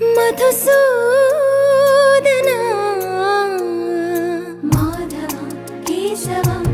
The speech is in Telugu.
మధుసూదన? మాధవ కేశవ.